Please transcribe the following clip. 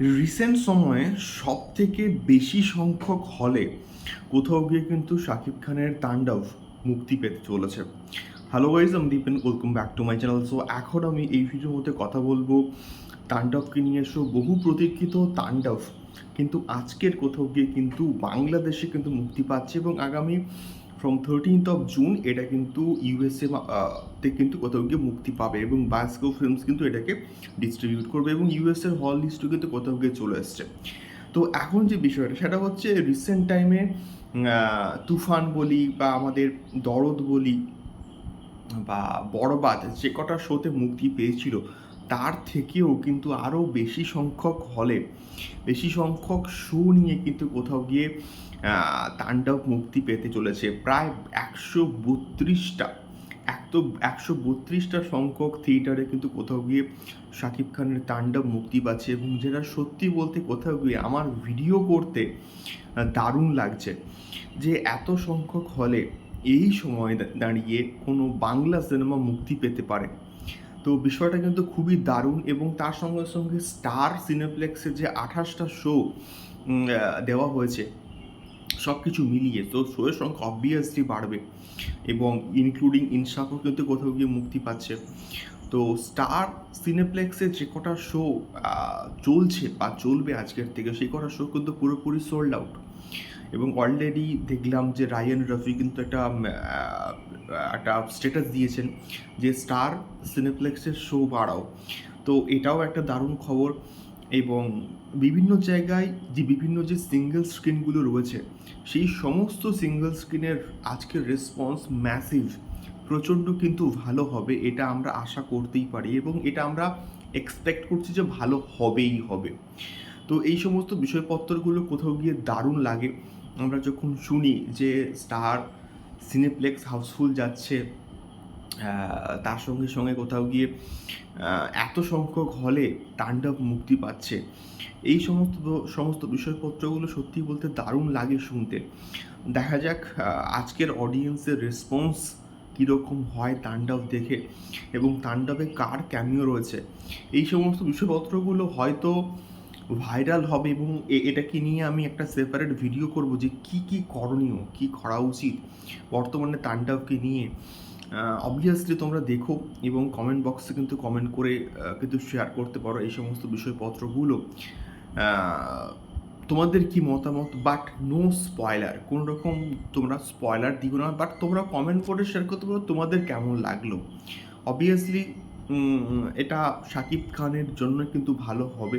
Recent সময়ে সব থেকে বেশি সংখ্যক হলে কোথাও গিয়ে কিন্তু শাকিব খানের তাণ্ডব মুক্তি পেতে চলেছে। হ্যালো গাইজ আমি Dipen welcome back to my channel so এখন আমি এই ভিডিওর মধ্যে কথা বলব তাণ্ডবকে নিয়ে। এসো বহু প্রতীক্ষিত তাণ্ডব কিন্তু আজকের কোথাও গিয়ে কিন্তু বাংলাদেশে কিন্তু মুক্তি পাচ্ছে এবং আগামী ফ্রম থার্টিনথ অফ জুন এটা কিন্তু ইউএসএ তে কিন্তু কোথাও গিয়ে মুক্তি পাবে এবং বাস্কো ফিল্মস কিন্তু এটাকে ডিস্ট্রিবিউট করবে এবং ইউএসএর হল লিস্টও কিন্তু কোথাও গিয়ে চলে এসছে তো এখন যে বিষয়টা, সেটা হচ্ছে রিসেন্ট টাইমে তুফান বলি বা আমাদের দরদ বলি বা বড়বাদ যে কটা শোতে মুক্তি পেয়েছিল তার থেকেও কিন্তু আরও বেশি সংখ্যক হলে, বেশি সংখ্যক শো নিয়ে কিন্তু কোথাও গিয়ে তাণ্ডব মুক্তি পেতে চলেছে। প্রায় একশো বত্রিশটা তো একশো বত্রিশটা সংখ্যক থিয়েটারে কিন্তু কোথাও গিয়ে শাকিব খানের তাণ্ডব মুক্তি পাচ্ছে এবং যেটা সত্যি বলতে কোথাও গিয়ে আমার ভিডিও করতে দারুণ লাগছে যে এত সংখ্যক হলে এই সময় দাঁড়িয়ে কোনো বাংলা সিনেমা মুক্তি পেতে পারে। তো বিষয়টা কিন্তু খুবই দারুণ এবং তার সঙ্গে সঙ্গে স্টার সিনেপ্লেক্সের যে আঠাশটা শো দেওয়া হয়েছে সব কিছু মিলিয়ে, তো শোয়ের সংখ্যা অবভিয়াসলি বাড়বে এবং ইনক্লুডিং ইনসাফও কিন্তু কোথাও গিয়ে মুক্তি পাচ্ছে। তো স্টার সিনেপ্লেক্সে যে কটা শো চলছে বা চলবে আজকের থেকে, সেই কটা শো কিন্তু পুরোপুরি সোল্ড আউট এবং অলরেডি দেখলাম যে রায়ান রফি কিন্তু একটা একটা স্ট্যাটাস দিয়েছেন যে স্টার সিনেপ্লেক্সের শো বাড়াও। তো এটাও একটা দারুণ খবর এবং বিভিন্ন জায়গায় যে বিভিন্ন যে সিঙ্গেল স্ক্রিনগুলো রয়েছে, সেই সমস্ত সিঙ্গেল স্ক্রিনের আজকের রেসপন্স ম্যাসিভ প্রচণ্ড কিন্তু ভালো হবে, এটা আমরা আশা করতেই পারি এবং এটা আমরা এক্সপেক্ট করছি যে ভালো হবেই হবে। তো এই সমস্ত বিষয়পত্রগুলো কোথাও গিয়ে দারুণ লাগে। আমরা যখন শুনি যে স্টার সিনেপ্লেক্স হাউসফুল যাচ্ছে তার সঙ্গে সঙ্গে কোথাও গিয়ে এত সংখ্যক হলে তাণ্ডব মুক্তি পাচ্ছে। এই সমস্ত সমস্ত বিষয়পত্রগুলো সত্যি বলতে দারুণ লাগে শুনতে। দেখা যাক আজকের অডিয়েন্সের রেসপন্স কীরকম হয় তাণ্ডব দেখে এবং তাণ্ডবে কার ক্যামিও রয়েছে। এই সমস্ত বিষয়পত্রগুলো হয়তো ভাইরাল হবে এবং এটাকে নিয়ে আমি একটা সেপারেট ভিডিও করব যে কি কি করণীয়, কি করা উচিত। বর্তমানে তাণ্ডবকে নিয়ে অবভিয়াসলি তোমরা দেখো এবং কমেন্ট বক্সে কিন্তু কমেন্ট করে কিন্তু শেয়ার করতে পারো এই সমস্ত বিষয়পত্রগুলো। তোমাদের কি মতামত? বাট নো স্পয়লার কোনো রকম তোমরা স্পয়লার দিও না বাট তোমরা কমেন্ট করে শেয়ার করতে পারো তোমাদের কেমন লাগল। অবভিয়াসলি এটা শাকিব খানের জন্য কিন্তু ভালো হবে।